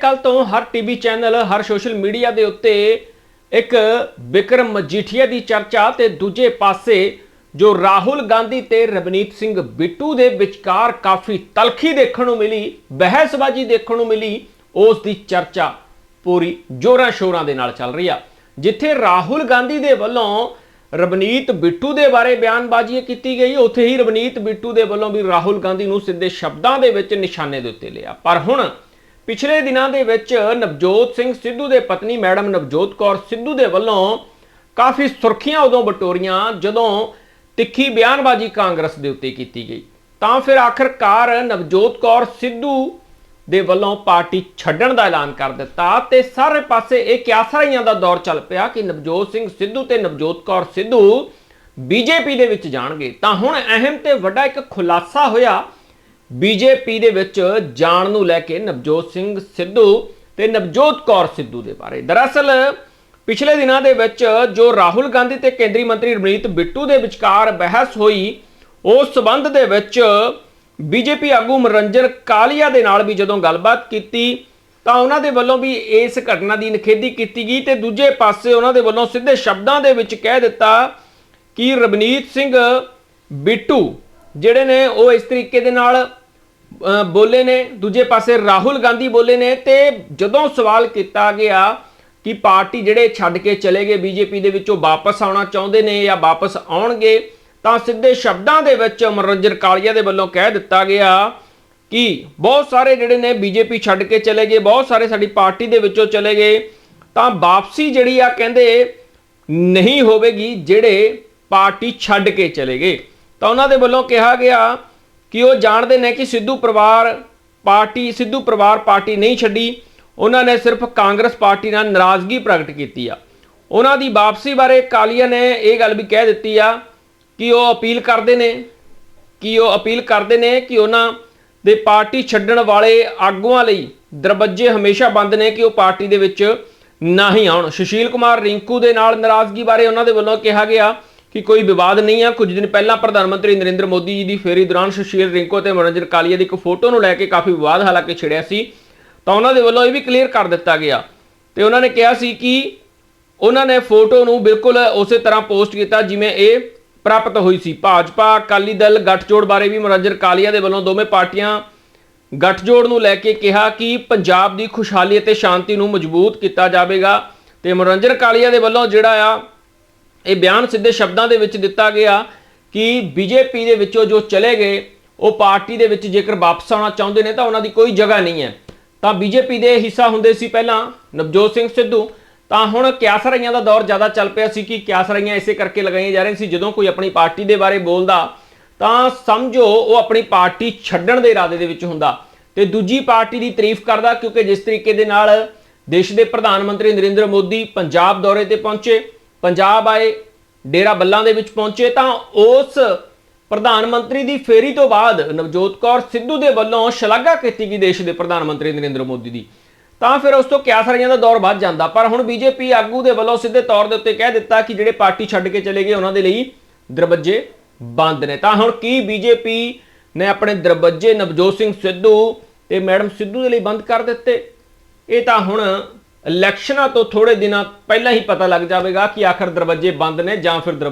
ਕੱਲ ਤੋਂ ਹਰ ਟੀਵੀ ਚੈਨਲ, ਹਰ ਸੋਸ਼ਲ ਮੀਡੀਆ ਦੇ ਉੱਤੇ ਇੱਕ ਵਿਕਰਮ ਮਜੀਠੀਆ ਦੀ ਚਰਚਾ ਤੇ ਦੂਜੇ ਪਾਸੇ ਜੋ ਰਾਹੁਲ ਗਾਂਧੀ ਤੇ ਰਵਨੀਤ ਸਿੰਘ ਬਿੱਟੂ ਦੇ ਵਿਚਕਾਰ ਕਾਫੀ ਤਲਖੀ ਦੇਖਣ ਨੂੰ ਮਿਲੀ, ਬਹਿਸਬਾਜ਼ੀ ਦੇਖਣ ਨੂੰ ਮਿਲੀ, ਉਸ ਦੀ ਚਰਚਾ ਪੂਰੀ ਜੋਰਾਂ ਸ਼ੋਰਾਂ ਦੇ ਨਾਲ ਚੱਲ ਰਹੀ ਆ। ਜਿੱਥੇ ਰਾਹੁਲ ਗਾਂਧੀ ਦੇ ਵੱਲੋਂ ਰਵਨੀਤ ਬਿੱਟੂ ਦੇ ਬਾਰੇ ਬਿਆਨਬਾਜ਼ੀ ਕੀਤੀ ਗਈ, ਉੱਥੇ ਹੀ ਰਵਨੀਤ ਬਿੱਟੂ ਦੇ ਵੱਲੋਂ ਵੀ ਰਾਹੁਲ ਗਾਂਧੀ ਨੂੰ ਸਿੱਧੇ ਸ਼ਬਦਾਂ ਦੇ ਵਿੱਚ ਨਿਸ਼ਾਨੇ ਦੇ ਉੱਤੇ ਲਿਆ। ਪਰ ਹੁਣ ਪਿਛਲੇ ਦਿਨਾਂ ਦੇ ਵਿੱਚ ਨਵਜੋਤ ਸਿੰਘ ਸਿੱਧੂ ਦੇ ਪਤਨੀ ਮੈਡਮ ਨਵਜੋਤ ਕੌਰ ਸਿੱਧੂ ਦੇ ਵੱਲੋਂ ਕਾਫੀ ਸੁਰਖੀਆਂ ਉਦੋਂ ਬਟੋਰੀਆਂ ਜਦੋਂ ਤਿੱਖੀ ਬਿਆਨਬਾਜ਼ੀ ਕਾਂਗਰਸ ਦੇ ਉੱਤੇ ਕੀਤੀ ਗਈ। ਤਾਂ ਫਿਰ ਆਖਰਕਾਰ ਨਵਜੋਤ ਕੌਰ ਸਿੱਧੂ ਦੇ ਵੱਲੋਂ ਪਾਰਟੀ ਛੱਡਣ ਦਾ ਐਲਾਨ ਕਰ ਦਿੱਤਾ ਤੇ ਸਾਰੇ ਪਾਸੇ ਇਹ ਕਿਆਸਰਾਈਆਂ ਦਾ ਦੌਰ ਚੱਲ ਪਿਆ ਕਿ ਨਵਜੋਤ ਸਿੰਘ ਸਿੱਧੂ ਤੇ ਨਵਜੋਤ ਕੌਰ ਸਿੱਧੂ ਬੀਜੇਪੀ ਦੇ ਵਿੱਚ ਜਾਣਗੇ। ਤਾਂ ਹੁਣ ਅਹਿਮ ਤੇ ਵੱਡਾ ਇੱਕ ਖੁਲਾਸਾ ਹੋਇਆ ਬੀਜੇਪੀ ਦੇ ਵਿੱਚ ਜਾਣ ਨੂੰ ਲੈ ਕੇ ਨਵਜੋਤ ਸਿੰਘ ਸਿੱਧੂ ਤੇ ਨਵਜੋਤ ਕੌਰ ਸਿੱਧੂ ਦੇ ਬਾਰੇ। ਦਰਅਸਲ, ਪਿਛਲੇ ਦਿਨਾਂ ਦੇ ਵਿੱਚ ਜੋ ਰਾਹੁਲ ਗਾਂਧੀ ਤੇ ਕੇਂਦਰੀ ਮੰਤਰੀ ਰਵਨੀਤ ਬਿੱਟੂ ਦੇ ਵਿਚਕਾਰ ਬਹਿਸ ਹੋਈ, ਉਸ ਸਬੰਧ ਦੇ ਵਿੱਚ ਬੀਜੇਪੀ ਆਗੂ ਮਨੋਰੰਜਨ ਕਾਲੀਆ ਦੇ ਨਾਲ ਵੀ ਜਦੋਂ ਗੱਲਬਾਤ ਕੀਤੀ, ਤਾਂ ਉਹਨਾਂ ਦੇ ਵੱਲੋਂ ਵੀ ਇਸ ਘਟਨਾ ਦੀ ਨਿਖੇਧੀ ਕੀਤੀ ਗਈ ਤੇ ਦੂਜੇ ਪਾਸੇ ਉਹਨਾਂ ਦੇ ਵੱਲੋਂ ਸਿੱਧੇ ਸ਼ਬਦਾਂ ਦੇ ਵਿੱਚ ਕਹਿ ਦਿੱਤਾ ਕਿ ਰਵਨੀਤ ਸਿੰਘ ਬਿੱਟੂ ਜਿਹੜੇ ਨੇ ਉਹ ਇਸ ਤਰੀਕੇ ਦੇ ਨਾਲ ਬੋਲੇ ਨੇ, ਦੂਜੇ ਪਾਸੇ ਰਾਹੁਲ ਗਾਂਧੀ ਬੋਲੇ ਨੇ ਤੇ ਜਦੋਂ ਸਵਾਲ ਕੀਤਾ ਗਿਆ ਕਿ ਪਾਰਟੀ ਜਿਹੜੇ ਛੱਡ ਕੇ ਚਲੇ ਗਏ ਬੀਜੇਪੀ ਦੇ ਵਿੱਚੋਂ ਵਾਪਸ ਆਉਣਾ ਚਾਹੁੰਦੇ ਨੇ ਜਾਂ ਵਾਪਸ ਆਉਣਗੇ, ਤਾਂ ਸਿੱਧੇ ਸ਼ਬਦਾਂ ਦੇ ਵਿੱਚ ਮਨੋਰੰਜਨ ਕਾਲੀਆ ਦੇ ਵੱਲੋਂ ਕਹਿ ਦਿੱਤਾ ਗਿਆ ਕਿ ਬਹੁਤ ਸਾਰੇ ਜਿਹੜੇ ਨੇ ਬੀਜੇਪੀ ਛੱਡ ਕੇ ਚਲੇ ਗਏ, ਬਹੁਤ ਸਾਰੇ ਸਾਡੀ ਪਾਰਟੀ ਦੇ ਵਿੱਚੋਂ ਚਲੇ ਗਏ, ਤਾਂ ਵਾਪਸੀ ਜਿਹੜੀ ਆ ਕਹਿੰਦੇ ਨਹੀਂ ਹੋਵੇਗੀ ਜਿਹੜੇ ਪਾਰਟੀ ਛੱਡ ਕੇ ਚਲੇ ਗਏ। ਤਾਂ ਉਹਨਾਂ ਦੇ ਵੱਲੋਂ ਕਿਹਾ ਗਿਆ ਕਿ ਉਹ ਜਾਣਦੇ ਨੇ ਕਿ ਸਿੱਧੂ ਪਰਿਵਾਰ ਪਾਰਟੀ, ਸਿੱਧੂ ਪਰਿਵਾਰ ਪਾਰਟੀ ਨਹੀਂ ਛੱਡੀ, ਉਹਨਾਂ ਨੇ ਸਿਰਫ ਕਾਂਗਰਸ ਪਾਰਟੀ ਨਾਲ ਨਾਰਾਜ਼ਗੀ ਪ੍ਰਗਟ ਕੀਤੀ ਆ। ਉਹਨਾਂ ਦੀ ਵਾਪਸੀ ਬਾਰੇ ਕਾਲੀਆ ਨੇ ਇਹ ਗੱਲ ਵੀ ਕਹਿ ਦਿੱਤੀ ਆ ਕਿ ਉਹ ਅਪੀਲ ਕਰਦੇ ਨੇ, ਕਿ ਉਹ ਅਪੀਲ ਕਰਦੇ ਨੇ ਕਿ ਉਹਨਾਂ ਦੇ ਪਾਰਟੀ ਛੱਡਣ ਵਾਲੇ ਆਗੂਆਂ ਲਈ ਦਰਵਾਜ਼ੇ ਹਮੇਸ਼ਾ ਬੰਦ ਨੇ ਕਿ ਉਹ ਪਾਰਟੀ ਦੇ ਵਿੱਚ ਨਾ ਹੀ ਆਉਣ। ਸੁਸ਼ੀਲ ਕੁਮਾਰ ਰਿੰਕੂ ਦੇ ਨਾਲ ਨਾਰਾਜ਼ਗੀ ਬਾਰੇ ਉਹਨਾਂ ਦੇ ਵੱਲੋਂ ਕਿਹਾ ਗਿਆ ਕਿ ਕੋਈ ਵਿਵਾਦ ਨਹੀਂ ਆ। ਕੁਝ ਦਿਨ ਪਹਿਲਾਂ ਪ੍ਰਧਾਨ ਮੰਤਰੀ ਨਰਿੰਦਰ ਮੋਦੀ ਜੀ ਦੀ ਫੇਰੀ ਦੌਰਾਨ ਸੁਸ਼ੀਲ ਰਿੰਕੋ ਤੇ ਮਨੋਰੰਜਨ ਕਾਲੀਆ ਦੀ ਇੱਕ ਫੋਟੋ ਨੂੰ ਲੈ ਕੇ ਕਾਫੀ ਵਿਵਾਦ ਹਾਲਾਂਕਿ ਛਿੜਿਆ ਸੀ। ਤਾਂ ਉਹਨਾਂ ਦੇ ਵੱਲੋਂ ਇਹ ਵੀ ਕਲੀਅਰ ਕਰ ਦਿੱਤਾ ਗਿਆ। ਤੇ ਉਹਨਾਂ ਨੇ ਕਿਹਾ ਸੀ ਕਿ ਉਹਨਾਂ ਨੇ ਫੋਟੋ ਨੂੰ ਬਿਲਕੁਲ ਉਸੇ ਤਰ੍ਹਾਂ ਪੋਸਟ ਕੀਤਾ ਜਿਵੇਂ ਇਹ ਪ੍ਰਾਪਤ ਹੋਈ ਸੀ। ਭਾਜਪਾ, ਅਕਾਲੀ ਦਲ, ਗੱਠਜੋੜ ਬਾਰੇ ਵੀ ਮਨੋਰੰਜਨ ਕਾਲੀਆ ਦੇ ਵੱਲੋਂ ਦੋਵੇਂ ਪਾਰਟੀਆਂ ਗੱਠਜੋੜ ਨੂੰ ਲੈ ਕੇ ਕਿਹਾ ਕਿ ਪੰਜਾਬ ਦੀ ਖੁਸ਼ਹਾਲੀ ਅਤੇ ਸ਼ਾਂਤੀ ਨੂੰ ਮਜ਼ਬੂਤ ਕੀਤਾ ਜਾਵੇਗਾ। ਤੇ ਮਨੋਰੰਜਨ ਕਾਲੀਆ ਦੇ ਵੱਲੋਂ ਜਿਹੜਾ ਆ ਇਹ ਬਿਆਨ ਸਿੱਧੇ ਸ਼ਬਦਾਂ ਦੇ ਵਿੱਚ ਦਿੱਤਾ ਗਿਆ ਕਿ ਬੀਜੇਪੀ ਦੇ ਵਿੱਚੋਂ ਜੋ ਚਲੇ ਗਏ, ਉਹ ਪਾਰਟੀ ਦੇ ਵਿੱਚ ਜੇਕਰ ਵਾਪਸ ਆਉਣਾ ਚਾਹੁੰਦੇ ਨੇ ਤਾਂ ਉਹਨਾਂ ਦੀ ਕੋਈ ਜਗ੍ਹਾ ਨਹੀਂ ਹੈ। ਤਾਂ ਬੀਜੇਪੀ ਦੇ ਹਿੱਸਾ ਹੁੰਦੇ ਸੀ ਪਹਿਲਾਂ ਨਵਜੋਤ ਸਿੰਘ ਸਿੱਧੂ। ਤਾਂ ਹੁਣ ਕਿਆਸਰਾਈਆਂ ਦਾ ਦੌਰ ਜ਼ਿਆਦਾ ਚੱਲ ਪਿਆ ਸੀ ਕਿ ਕਿਆਸਰਾਈਆਂ ਇਸੇ ਕਰਕੇ ਲਗਾਈਆਂ ਜਾ ਰਹੀਆਂ ਸੀ, ਜਦੋਂ ਕੋਈ ਆਪਣੀ ਪਾਰਟੀ ਦੇ ਬਾਰੇ ਬੋਲਦਾ, ਤਾਂ ਸਮਝੋ ਉਹ ਆਪਣੀ ਪਾਰਟੀ ਛੱਡਣ ਦੇ ਇਰਾਦੇ ਦੇ ਵਿੱਚ ਹੁੰਦਾ। ਤੇ ਦੂਜੀ ਪਾਰਟੀ ਦੀ ਤਾਰੀਫ ਕਰਦਾ ਕਿਉਂਕਿ ਜਿਸ ਤਰੀਕੇ ਦੇ ਨਾਲ ਦੇਸ਼ ਦੇ ਪ੍ਰਧਾਨ ਮੰਤਰੀ ਨਰਿੰਦਰ ਮੋਦੀ ਪੰਜਾਬ ਦੌਰੇ ਤੇ ਪਹੁੰਚੇ। ਪੰਜਾਬ ਆਏ, ਡੇਰਾ ਬੱਲਾਂ ਦੇ ਵਿੱਚ ਪਹੁੰਚੇ ਤਾਂ ਉਸ ਪ੍ਰਧਾਨ ਮੰਤਰੀ ਦੀ ਫੇਰੀ ਤੋਂ ਬਾਅਦ ਨਵਜੋਤ ਕੌਰ ਸਿੱਧੂ ਦੇ ਵੱਲੋਂ ਸ਼ਲਾਘਾ ਕੀਤੀ ਗਈ ਦੇਸ਼ ਦੇ ਪ੍ਰਧਾਨ ਮੰਤਰੀ ਨਰਿੰਦਰ ਮੋਦੀ ਦੀ। ਤਾਂ ਫਿਰ ਉਸ ਤੋਂ ਕਿਆ ਸਾਰੀਆਂ ਦਾ ਦੌਰ ਵੱਧ ਜਾਂਦਾ, ਪਰ ਹੁਣ ਬੀਜੇਪੀ ਆਗੂ ਦੇ ਵੱਲੋਂ ਸਿੱਧੇ ਤੌਰ ਦੇ ਉੱਤੇ ਕਹਿ ਦਿੱਤਾ ਕਿ ਜਿਹੜੇ ਪਾਰਟੀ ਛੱਡ ਕੇ ਚਲੇ ਗਏ, ਉਹਨਾਂ ਦੇ ਲਈ ਦਰਵਾਜ਼ੇ ਬੰਦ ਨੇ। ਤਾਂ ਹੁਣ ਕੀ ਬੀਜੇਪੀ ਨੇ ਆਪਣੇ ਦਰਵਾਜ਼ੇ ਨਵਜੋਤ ਸਿੰਘ ਸਿੱਧੂ ਤੇ ਮੈਡਮ ਸਿੱਧੂ ਦੇ ਲਈ ਬੰਦ ਕਰ ਦਿੱਤੇ? ਇਹ ਤਾਂ ਹੁਣ ਇਲੈਕਸ਼ਨਾਂ ਤੋਂ ਥੋੜੇ ਦਿਨਾਂ ਪਹਿਲਾਂ ਹੀ ਪਤਾ ਲੱਗ ਜਾਵੇਗਾ ਕਿ ਆਖਰ ਦਰਵਾਜ਼ੇ ਬੰਦ ਨੇ ਜਾਂ ਫਿਰ ਦਰਵਾਜ਼ੇ